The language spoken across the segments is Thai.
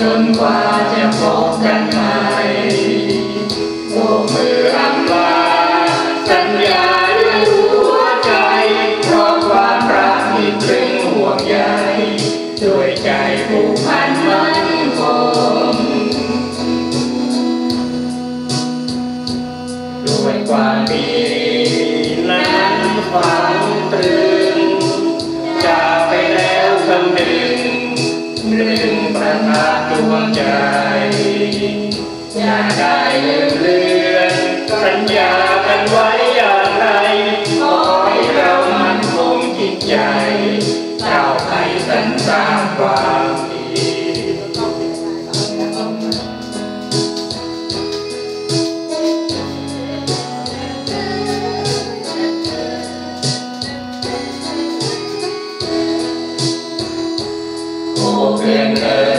จนกว่าจะพบกันใหม่โบกมืออำลาสัญญาด้วยหัวใจเพราะความรักที่ถึงห่วงใยด้วยใจผูกพันมันคงด้วยความดีนั้นความตรึง sanh già thanh quái giờ nay cõi rau anh buồn chiếc dài chào thầy tánh xa qua Amen.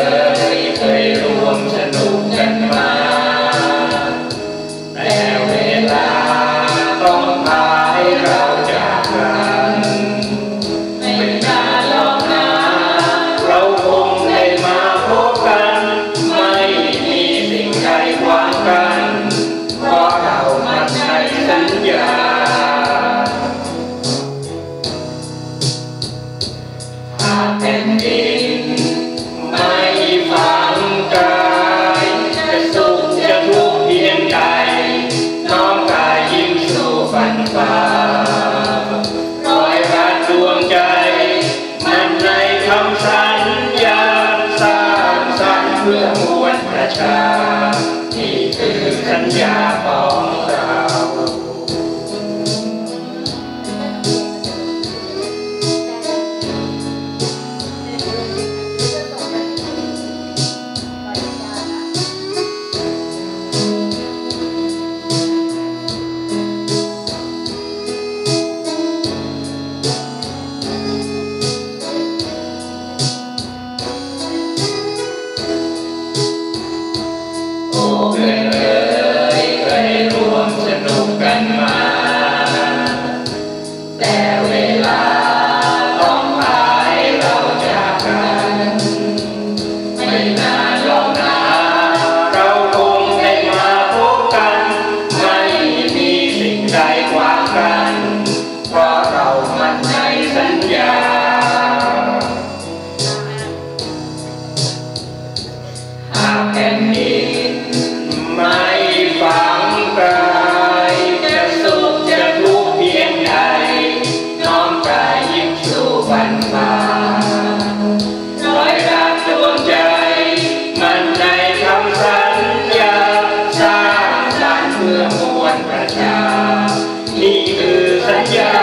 ฟ้อยล้าดวงใจ มันในคำสัญญาสร้างสรรเพื่อมวลประชา นี่คือสัญญาของเรา yeah.